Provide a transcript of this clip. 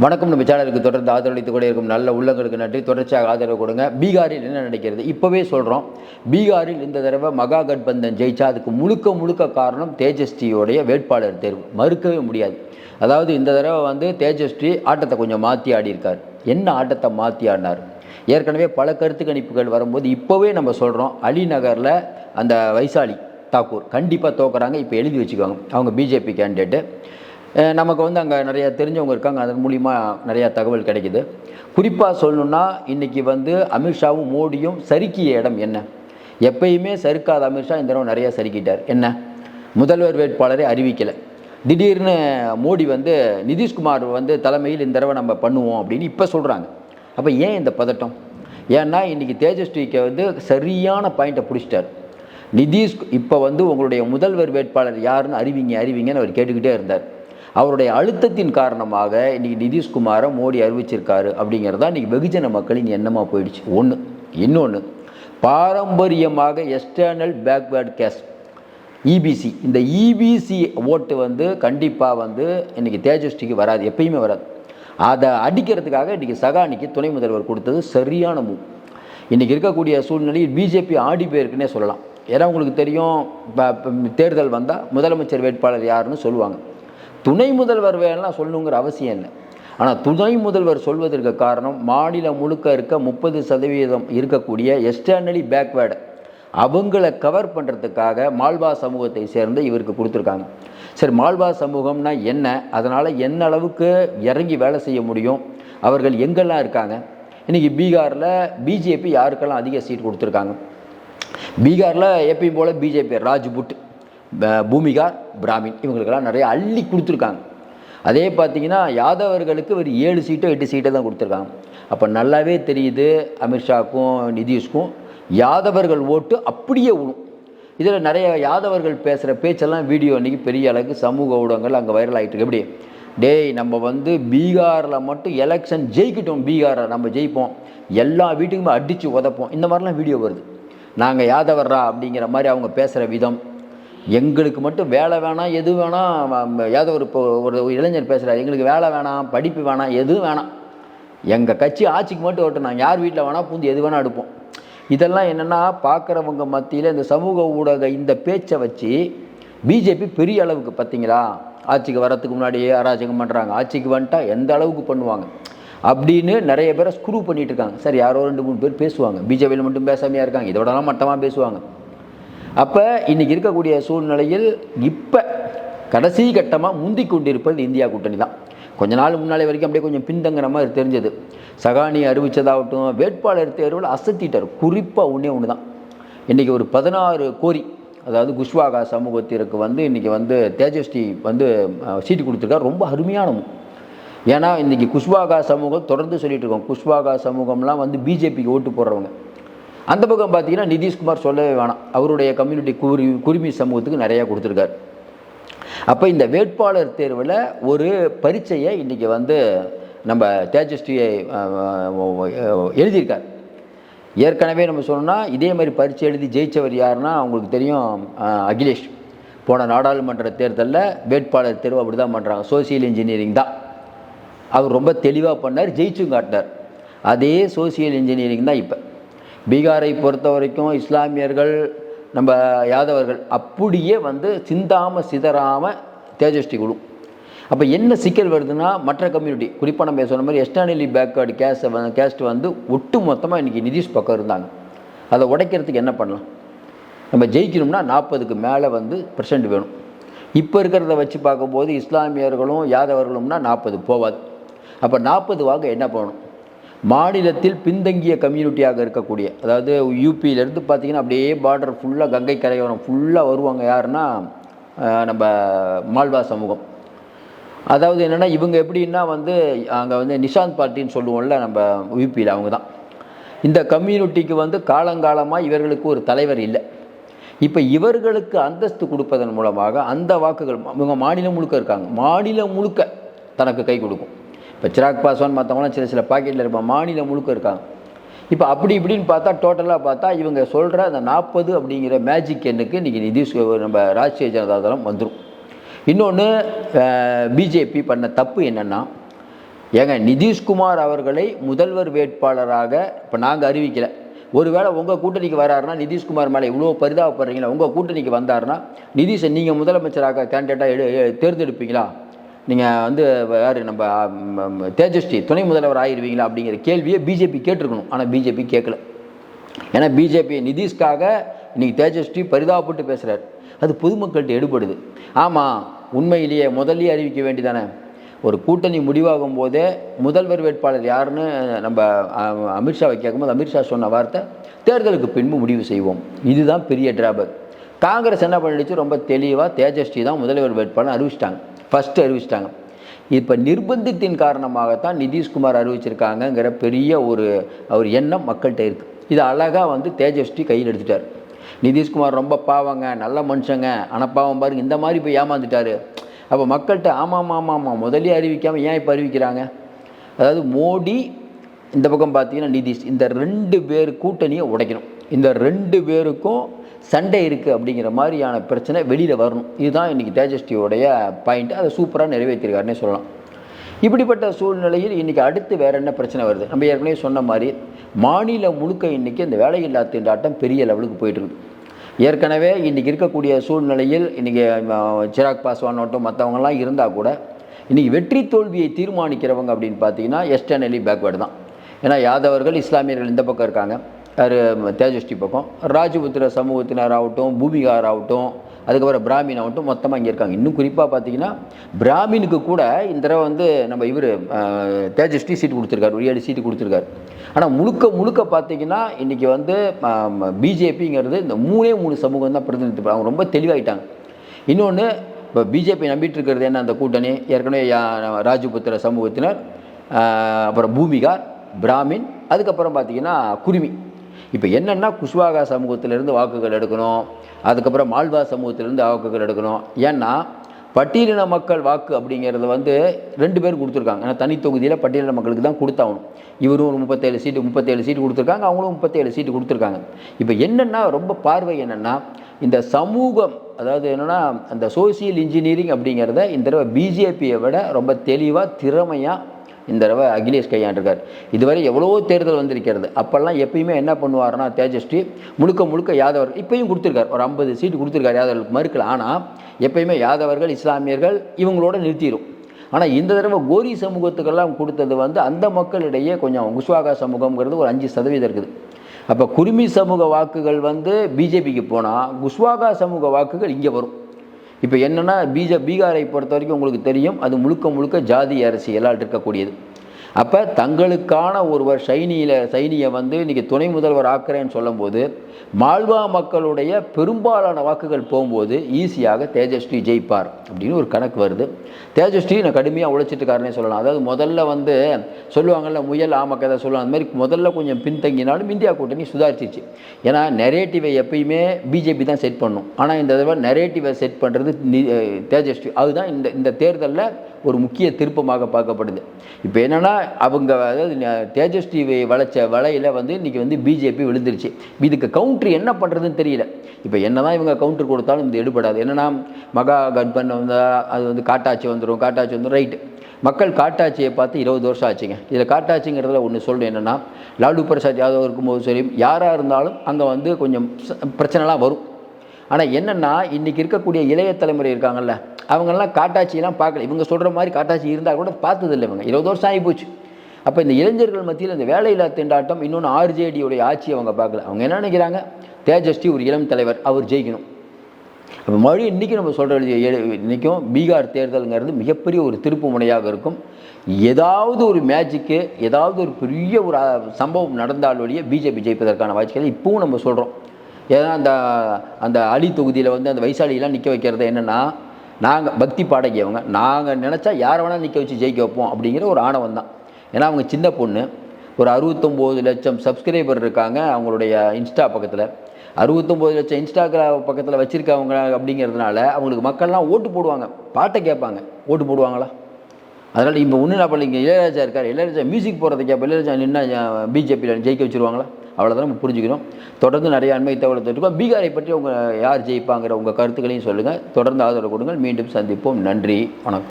வணக்கம். நம்ம சேனலுக்கு தொடர்ந்து ஆதரவளித்துக் கூட இருக்கும் நல்ல உள்ளங்களுக்கு நன்றி. தொடர்ச்சியாக ஆதரவு கொடுங்க. பீகாரில் என்ன நடக்கிறது? இப்போவே சொல்கிறோம் பீகாரில் இந்த தடவை மகா கட்பந்தன் ஜெயிச்சா அதுக்கு முழுக்க முழுக்க காரணம் தேஜஸ்வியோடைய வேட்பாளர் தேர்வு. மறுக்கவே முடியாது. அதாவது இந்த தடவை வந்து தேஜஸ்வி ஆட்டத்தை கொஞ்சம் மாற்றி ஆடியிருக்கார். என்ன ஆட்டத்தை மாற்றி ஆடினார்? ஏற்கனவே பல கருத்து கணிப்புகள் வரும்போது இப்போவே நம்ம சொல்கிறோம் அலிநகரில் அந்த வைசாலி தாக்கூர் கண்டிப்பாக தோக்குறாங்க. இப்போ எழுதி வச்சுக்கோங்க அவங்க பிஜேபி கேண்டிடேட்டு. நமக்கு வந்து அங்கே நிறைய தெரிஞ்சவங்க இருக்காங்க. அதன் மூலிமா நிறையா தகவல் கிடைக்குது. குறிப்பாக சொல்லணுன்னா இன்றைக்கி வந்து அமித்ஷாவும் மோடியும் சறுக்கிய இடம் என்ன? எப்பயுமே சறுக்காத அமித்ஷா இந்த தடவை நிறையா சறுக்கிட்டார். என்ன? முதல்வர் வேட்பாளரை அறிவிக்கலை. திடீர்னு மோடி வந்து நிதிஷ்குமார் வந்து தலைமையில் இந்த தடவை நம்ம பண்ணுவோம் அப்படின்னு இப்போ சொல்கிறாங்க அப்போ ஏன் இந்த பதட்டம்? ஏன்னா இன்றைக்கி தேஜஸ்விக்கு வந்து சரியான பாயிண்ட்டை பிடிச்சிட்டார். நிதிஷ் இப்போ வந்து உங்களுடைய முதல்வர் வேட்பாளர் யாருன்னு அறிவிங்க அறிவிங்கன்னு அவர் கேட்டுக்கிட்டே இருந்தார். அவருடைய அழுத்தத்தின் காரணமாக இன்றைக்கி நிதிஷ்குமாரை மோடி அறிவிச்சிருக்காரு அப்படிங்கிறது தான் இன்றைக்கி வெகுஜன மக்களின் எண்ணமாக போயிடுச்சு. ஒன்று இன்னொன்று பாரம்பரியமாக எக்ஸ்டர்னல் பேக்வேர்ட் கேஸ்ட் இபிசி இந்த இபிசி ஓட்டு வந்து கண்டிப்பாக வந்து இன்றைக்கி தேஜஸ்விக்கு வராது எப்பயுமே வராது. அதை அடிக்கிறதுக்காக இன்றைக்கி சகானிக்கு துணை முதல்வர் கொடுத்தது சரியான மூவ் இன்றைக்கி இருக்கக்கூடிய சூழ்நிலையில் பிஜேபி ஆடி போயிருக்குன்னே சொல்லலாம். ஏன்னா உங்களுக்கு தெரியும் இப்போ தேர்தல் வந்தால் முதலமைச்சர் வேட்பாளர் யாருன்னு சொல்லுவாங்க. துணை முதல்வர் வேணாம் சொல்லணுங்கிற அவசியம் இல்லை. ஆனால் துணை முதல்வர் சொல்வதற்கு காரணம் மாநிலம் முழுக்க இருக்க முப்பது சதவீதம் இருக்கக்கூடிய எக்ஸ்டர்னலி பேக்வேர்டு அவங்கள கவர் பண்ணுறதுக்காக மால்வா சமூகத்தை சேர்ந்து இவருக்கு கொடுத்துருக்காங்க. சரி மால்வா சமூகம்னா என்ன? அதனால் என்ன அளவுக்கு இறங்கி வேலை செய்ய முடியும்? அவர்கள் எங்கெல்லாம் இருக்காங்க? இன்றைக்கி பீகாரில் பிஜேபி யாருக்கெல்லாம் அதிக சீட் கொடுத்துருக்காங்க? பீகாரில் எப்பயும் போல் பிஜேபி ராஜ்புட். பூமிகார் பிராமின். இவங்களுக்கெல்லாம் நிறைய அள்ளி கொடுத்துருக்காங்க. அதே பார்த்தீங்கன்னா யாதவர்களுக்கு ஒரு ஏழு சீட்டோ எட்டு சீட்டோ தான் கொடுத்துருக்காங்க. அப்போ நல்லாவே தெரியுது அமித்ஷாக்கும் நிதிஷ்க்கும். யாதவர்கள் ஓட்டு அப்படியே விழும். இதில் நிறைய யாதவர்கள் பேசுகிற பேச்செல்லாம் வீடியோ அன்றைக்கி பெரிய அளவுக்கு சமூக ஊடகங்கள் அங்கே வைரல் ஆகிட்டு இருக்கு. எப்படி? டேய் நம்ம வந்து பீகாரில் மட்டும் எலெக்ஷன் ஜெயிக்கிட்டோம் பீகாரை நம்ம ஜெயிப்போம். எல்லா வீட்டுக்குமே அடித்து உதப்போம். இந்த மாதிரிலாம் வீடியோ வருது. நாங்கள் யாதவர்ரா அப்படிங்கிற மாதிரி அவங்க பேசுகிற விதம். எங்களுக்கு மட்டும் வேலை வேணாம் எது வேணாம் யாதவர் இப்போ ஒரு இளைஞர் பேசுகிறார் எங்களுக்கு வேலை வேணாம் படிப்பு வேணாம் எதுவும் வேணாம். எங்கள் கட்சி ஆட்சிக்கு மட்டும் ஓட்டு நாங்கள் யார் வீட்டில் வேணால் பூந்து எது வேணால் எடுப்போம் இதெல்லாம் என்னென்னா பார்க்குறவங்க மத்தியில் இந்த சமூக ஊடக இந்த பேச்சை வச்சு பிஜேபி பெரிய அளவுக்கு பார்த்தீங்களா? ஆட்சிக்கு வரத்துக்கு முன்னாடியே அராஜகம் பண்ணுறாங்க ஆட்சிக்கு வந்துட்டா எந்த அளவுக்கு பண்ணுவாங்க? அப்படின்னு நிறைய பேரை ஸ்க்ரூ பண்ணிகிட்டு இருக்காங்க. சரி யாரோ ரெண்டு மூணு பேர் பேசுவாங்க. பிஜேபியில் மட்டும் பேசாமையாக இருக்காங்க இதோடலாம் மட்டமாக பேசுவாங்க. அப்போ இன்றைக்கி இருக்கக்கூடிய சூழ்நிலையில் இப்போ கடைசி கட்டமாக முந்தி கொண்டிருப்பது இந்தியா கூட்டணி தான். கொஞ்ச நாள் முன்னாலே வரைக்கும் அப்படியே கொஞ்சம் பின்தங்குற மாதிரி தெரிஞ்சது. சகானி அறிவித்ததாகட்டும் வேட்பாளர் தேர்வில் அசத்திட்டார் குறிப்பாக ஒன்றே ஒன்று தான். இன்றைக்கி ஒரு பதினாறு கோரி அதாவது குஷ்வாகா சமூகத்திற்கு வந்து இன்றைக்கி வந்து தேஜஸ்வி வந்து சீட்டு கொடுத்துருக்காரு. ரொம்ப அருமையான ஏன்னா இன்றைக்கி குஷ்வாகா சமூகம் தொடர்ந்து சொல்லிகிட்டு இருக்கோம். குஷ்வாகா சமூகம்லாம் வந்து பிஜேபிக்கு ஓட்டு போடுறவங்க. அந்த பக்கம் பார்த்தீங்கன்னா நிதிஷ்குமார் சொல்லவே வேணாம். அவருடைய கம்யூனிட்டி குரி குருமி சமூகத்துக்கு நிறையா கொடுத்துருக்காரு. அப்போ இந்த வேட்பாளர் தேர்வில் ஒரு பரீட்சையை இன்றைக்கி வந்து நம்ம தேஜஸ்வியை எழுதியிருக்கார். ஏற்கனவே நம்ம சொன்னோம்னா இதே மாதிரி பரீட்சை எழுதி ஜெயிச்சவர் யாருன்னா அவங்களுக்கு தெரியும் அகிலேஷ். போன நாடாளுமன்ற தேர்தலில் வேட்பாளர் தேர்வு அப்படி தான் பண்ணுறாங்க சோசியல் இன்ஜினியரிங் தான். அவர் ரொம்ப தெளிவாக பண்ணார் ஜெயிச்சும் காட்டினார். அதே சோசியல் இன்ஜினியரிங் தான் இப்போ. பீகாரை பொறுத்த வரைக்கும் இஸ்லாமியர்கள் நம்ம யாதவர்கள் அப்படியே வந்து சிந்தாமல் சிதறாமல் தேஜஸ்டி குழு. அப்போ என்ன சிக்கல் வருதுன்னா மற்ற கம்யூனிட்டி குறிப்பாக நம்ம சொன்ன மாதிரி எஸ்டானிலி பேக்வேர்டு கேஸ்ட் கேஸ்ட் வந்து ஒட்டு மொத்தமாக இன்றைக்கி நிதிஷ் பக்கம் இருந்தாங்க. அதை உடைக்கிறதுக்கு என்ன பண்ணலாம்? நம்ம ஜெயிக்கணும்னா நாற்பதுக்கு மேலே வந்து பர்சன்ட் வேணும். இப்போ இருக்கிறத வச்சு பார்க்கும்போது இஸ்லாமியர்களும் யாதவர்களும்னா நாற்பது போவாது. அப்போ நாற்பது வாங்க என்ன பண்ணணும்? மாநிலத்தில் பின்தங்கிய கம்யூனிட்டியாக இருக்கக்கூடிய அதாவது யூபியிலேருந்து பார்த்தீங்கன்னா அப்படியே பார்டர் ஃபுல்லாக கங்கை கரையோரம் ஃபுல்லாக வருவாங்க யாருன்னா நம்ம மால்வா சமூகம். அதாவது என்னென்னா இவங்க எப்படின்னா வந்து அங்கே வந்து நிஷாந்த் பார்ட்டின்னு சொல்லுவோம்ல நம்ம யூபியில் அவங்க தான். இந்த கம்யூனிட்டிக்கு வந்து காலங்காலமாக இவர்களுக்கு ஒரு தலைவர் இல்லை. இப்போ இவர்களுக்கு அந்தஸ்து கொடுப்பதன் மூலமாக அந்த வாக்குகள் இவங்க மாநிலம் முழுக்க இருக்காங்க. மாநிலம் முழுக்க தனக்கு கை கொடுக்கும். இப்போ சிராக் பாஸ்வான் மற்றவங்களாம் சில சில பாக்கெட்டில் இருப்பான். மாநிலம் முழுக்க இருக்காங்க இப்போ அப்படி இப்படின்னு பார்த்தா டோட்டலாக பார்த்தா இவங்க சொல்கிற அந்த நாற்பது அப்படிங்கிற மேஜிக் எண்ணுக்கு இன்றைக்கி நிதிஷ் நம்ம ராஷ்ட்ரிய ஜனதா தளம் வந்துடும் இன்னொன்று பிஜேபி பண்ண தப்பு என்னென்னா ஏங்க நிதிஷ்குமார் அவர்களை முதல்வர் வேட்பாளராக இப்போ நாங்கள் அறிவிக்கல. ஒருவேளை உங்கள் கூட்டணிக்கு வராருன்னா நிதிஷ்குமார் மேலே இவ்வளோ பரிதாபப்படுறீங்களா? உங்கள் கூட்டணிக்கு வந்தாருன்னா நிதிஷை நீங்கள் முதலமைச்சராக கேண்டிடேட்டாக எடு தேர்ந்தெடுப்பீங்களா? நீங்கள் வந்து யார் நம்ம தேஜஸ்வி துணை முதல்வர் ஆகிடுவீங்களா அப்படிங்கிற கேள்வியை பிஜேபி கேட்டிருக்கணும். ஆனால் பிஜேபி கேட்கல ஏன்னா பிஜேபி நிதிஷ்காக இன்றைக்கி தேஜஸ்வி பரிதாபப்பட்டு பேசுகிறார் அது பொதுமக்கள்கிட்ட எடுபடுது. ஆமாம் உண்மையிலேயே முதல்லே அறிவிக்க வேண்டியதானே? ஒரு கூட்டணி முடிவாகும் போதே முதல்வர் வேட்பாளர் யாருன்னு நம்ம அமித்ஷாவை கேட்கும்போது அமித்ஷா சொன்ன வார்த்தை தேர்தலுக்கு பின்பு முடிவு செய்வோம். இதுதான் பெரிய டிராபக். காங்கிரஸ் என்ன பண்ணிடுச்சு? ரொம்ப தெளிவாக தேஜஸ்வி தான் முதல்வர் வேட்பாளர் அறிவிச்சிட்டாங்க. ஃபஸ்ட்டு அறிவிச்சிட்டாங்க. இப்போ நிர்பந்தத்தின் காரணமாகத்தான் நிதிஷ்குமார் அறிவிச்சிருக்காங்கங்கிற பெரிய ஒரு அவர் எண்ணம் மக்கள்கிட்ட இருக்குது இது அழகாக வந்து தேஜஸ்வி கையில் எடுத்துட்டார். நிதிஷ்குமார் ரொம்ப பாவங்க நல்ல மனுஷங்க. ஆனால் பாவம் பாருங்க இந்த மாதிரி போய் ஏமாந்துட்டாரு. அப்போ மக்கள்கிட்ட ஆமாம் ஆமாம் ஆமாம் முதலே அறிவிக்காமல் ஏன் இப்போ அறிவிக்கிறாங்க? அதாவது மோடி இந்த பக்கம் பார்த்தீங்கன்னா நிதிஷ் இந்த ரெண்டு பேர் கூட்டணியை உடைக்கணும். இந்த ரெண்டு பேருக்கும் சண்டை இருக்குது அப்படிங்கிற மாதிரியான பிரச்சனை வெளியில் வரணும். இதுதான் இன்றைக்கி தேஜஸ்வியோடைய பாயிண்ட் அதை சூப்பராக நிறைவேற்றிருக்காருன்னே சொல்லலாம். இப்படிப்பட்ட சூழ்நிலையில் இன்றைக்கி அடுத்து வேறு என்ன பிரச்சனை வருது? நம்ம ஏற்கனவே சொன்ன மாதிரி மாநிலம் முழுக்க இன்றைக்கி இந்த வேலையில்லா திண்டாட்டம் பெரிய லெவலுக்கு போயிட்டுருக்கு. ஏற்கனவே இன்றைக்கி இருக்கக்கூடிய சூழ்நிலையில் இன்றைக்கி சிராக் பாஸ்வான் ஆகட்டும் மற்றவங்கலாம் இருந்தால் கூட இன்றைக்கி வெற்றி தோல்வியை தீர்மானிக்கிறவங்க அப்படின்னு பார்த்தீங்கன்னா எஸ்டர்னலி பேக்வேர்டு தான். ஏன்னா யாதவர்கள் இஸ்லாமியர்கள் இந்த பக்கம் இருக்காங்க. யார்? தேஜஸ்வி பக்கம். ராஜபுத்திர சமூகத்தினர் ஆகட்டும் பூமிகார் ஆகட்டும் அதுக்கப்புறம் பிராமின் ஆகட்டும் மொத்தமாக இங்கே இருக்காங்க. இன்னும் குறிப்பாக பார்த்தீங்கன்னா பிராமினுக்கு கூட இந்த தடவை வந்து நம்ம இவர் தேஜஸ்வி சீட்டு கொடுத்துருக்காரு. ஒரு ஏழு சீட்டு கொடுத்துருக்காரு. ஆனால் முழுக்க முழுக்க பார்த்தீங்கன்னா இன்றைக்கி வந்து பிஜேபிங்கிறது இந்த மூணே மூணு சமூகம் தான் பிரதிநிதித்து அவங்க ரொம்ப தெளிவாகிட்டாங்க இன்னொன்று இப்போ பிஜேபி நம்பிட்டு இருக்கிறது என்ன அந்த கூட்டணி? ஏற்கனவே ராஜபுத்திர சமூகத்தினர் அப்புறம் பூமிகார் பிராமின் அதுக்கப்புறம் பார்த்தீங்கன்னா குருமி. இப்போ என்னென்னா குஷ்வாகா சமூகத்திலேருந்து வாக்குகள் எடுக்கணும். அதுக்கப்புறம் மால்வா சமூகத்திலேருந்து வாக்குகள் எடுக்கணும். ஏன்னா பட்டியலின மக்கள் வாக்கு அப்படிங்கிறது வந்து ரெண்டு பேர் கொடுத்துருக்காங்க. ஏன்னா தனி தொகுதியில் பட்டியலின மக்களுக்கு தான் கொடுத்தாகணும். இவரும் ஒரு முப்பத்தேழு சீட்டு முப்பத்தேழு சீட்டு கொடுத்துருக்காங்க. அவங்களும் முப்பத்தேழு சீட்டு கொடுத்துருக்காங்க. இப்போ என்னென்னா ரொம்ப பார்வை என்னென்னா இந்த சமூகம் அதாவது என்னென்னா அந்த சோசியல் இன்ஜினியரிங் அப்படிங்கிறத இந்த தடவை பிஜேபியை விட ரொம்ப தெளிவாக திறமையாக இந்த தடவை அகிலேஷ் கையாண்டிருக்கார். இதுவரை எவ்வளவோ தேர்தல் வந்திருக்கிறது. அப்போல்லாம் எப்பயுமே என்ன பண்ணுவார்னா தேஜஸ்வி முழுக்க முழுக்க யாதவர் இப்பயும் கொடுத்துருக்கார். ஒரு ஐம்பது சீட்டு கொடுத்துருக்காரு யாதவர்களுக்கு மறுக்கல. ஆனால் எப்பயுமே யாதவர்கள் இஸ்லாமியர்கள் இவங்களோட நிறுத்திடும் ஆனால் இந்த தடவை கோரி சமூகத்துக்கெல்லாம் கொடுத்தது வந்து அந்த மக்களிடையே கொஞ்சம் குஷ்வாகா சமூகம்ங்கிறது ஒரு அஞ்சு சதவீதம் இருக்குது. அப்போ குருமி சமூக வாக்குகள் வந்து பிஜேபிக்கு போனால் குஷ்வாகா சமூக வாக்குகள் இங்கே வரும். இப்போ என்னென்னா பீஜ பீகாரை பொறுத்த வரைக்கும் உங்களுக்கு தெரியும் அது முழுக்க முழுக்க ஜாதி அரசியலால் இருக்கக்கூடியது. அப்போ தங்களுக்கான ஒருவர் சைனியில் சைனியை வந்து இன்றைக்கி துணை முதல்வர் ஆக்குறேன்னு சொல்லும்போது மால்வா மக்களுடைய பெரும்பாலான வாக்குகள் போகும்போது ஈஸியாக தேஜஸ்வி ஜெயிப்பார் அப்படின்னு ஒரு கணக்கு வருது. தேஜஸ்வி நான் கடுமையாக உழைச்சிட்டுக்காரனே சொல்லலாம். அதாவது முதல்ல வந்து சொல்லுவாங்கல்ல முயல் ஆமக்கதை சொல்லலாம். அந்த மாதிரி முதல்ல கொஞ்சம் பின்தங்கினாலும் இந்தியா கூட்டணி சுதாரிச்சிச்சு ஏன்னா நெரேட்டிவை எப்பயுமே பிஜேபி தான் செட் பண்ணும். ஆனால் இந்த தடவை நெரேட்டிவை செட் பண்ணுறது நி- தேஜஸ்வி. அதுதான் இந்த இந்த தேர்தலில் ஒரு முக்கிய திருப்பமாக பார்க்கப்படுது. இப்போ என்னென்னா அவங்க அதாவது தேஜஸ் டிவி வளைச்ச வலையில் வந்து இன்றைக்கி வந்து பிஜேபி விழுந்துருச்சு. இதுக்கு கவுண்டர் என்ன பண்ணுறதுன்னு தெரியல. இப்போ என்ன தான் இவங்க கவுண்டர் கொடுத்தாலும் இது எடுபடாது. என்னென்னா மகா கட்பன் வந்தால் அது வந்து காட்டாட்சி வந்துடும் காட்டாட்சி வந்துடும் ரைட்டு மக்கள் காட்டாட்சியை பார்த்து இருபது வருஷம் ஆச்சுங்க. இதில் காட்டாட்சிங்கிறதுல ஒன்று சொல்கிறேன் என்னென்னா லாலு பிரசாத் யாதவ் இருக்கும்போது சரி யாராக இருந்தாலும் அங்கே வந்து கொஞ்சம் ச- பிரச்சனைலாம் வரும். ஆனால் என்னென்னா இன்றைக்கி இருக்கக்கூடிய இளைய தலைமுறை இருக்காங்கல்ல அவங்கெல்லாம் காட்டாட்சியெல்லாம் பார்க்கல. இவங்க சொல்கிற மாதிரி காட்டாட்சி இருந்தால் கூட பார்த்ததில்லை இவங்க. இருபது வருஷம் ஆகி போச்சு அப்போ இந்த இளைஞர்கள் மத்தியில் இந்த வேலையில்லா திண்டாட்டம் இன்னொன்று ஆர்ஜேடியோடைய ஆட்சியை அவங்க பார்க்கல. அவங்க என்ன நினைக்கிறாங்க? தேஜஸ்வி ஒரு இளம் தலைவர் அவர் ஜெயிக்கணும். அப்போ மறுபடியும் இன்றைக்கி நம்ம சொல்கிற இன்றைக்கும் பீகார் தேர்தலுங்கிறது மிகப்பெரிய ஒரு திருப்பு முனையாக இருக்கும். ஏதாவது ஒரு மேஜிக்கு ஏதாவது ஒரு பெரிய ஒரு சம்பவம் நடந்தால் ஒழிய பிஜேபி ஜெயிப்பதற்கான வாய்ப்புகள் இப்பவும் நம்ம சொல்கிறோம் ஏன்னா அந்த அந்த அலி தொகுதியில் வந்து அந்த வைசாலியெல்லாம் நிற்க வைக்கிறது என்னென்னா நாங்கள் பக்தி பாடகி அவங்க. நாங்கள் நினச்சா யாரை வேணால் நிற்க வச்சு ஜெயிக்க வைப்போம் அப்படிங்கிற ஒரு ஆணவம் தான். ஏன்னா அவங்க சின்ன பொண்ணு. ஒரு அறுபத்தொம்போது லட்சம் சப்ஸ்கிரைபர் இருக்காங்க அவங்களுடைய இன்ஸ்டா பக்கத்தில். அறுபத்தொம்போது லட்சம் இன்ஸ்டாகிராம் பக்கத்தில் வச்சுருக்கவங்க அப்படிங்கிறதுனால அவங்களுக்கு மக்கள்லாம் ஓட்டு போடுவாங்க. பாட்டை கேட்பாங்க. ஓட்டு போடுவாங்களா? அதனால் இப்போ ஒன்றும் என்ன பண்ணீங்க இளையராஜா இருக்கார். இளையராஜா மியூசிக் போகிறதுக்கு அப்போ இளையராஜா நின்னா பிஜேபியில் ஜெயிக்க வச்சிருவாங்களா? அவ்வளோதான் நம்ம புரிஞ்சுக்கிறோம் தொடர்ந்து நிறைய அண்மை தகவலை பீகாரை பற்றி உங்கள் யார் ஜெயிப்பாங்கிற உங்கள் கருத்துக்களையும் சொல்லுங்கள் தொடர்ந்து ஆதரவு கொடுங்கள். மீண்டும் சந்திப்போம். நன்றி. வணக்கம்.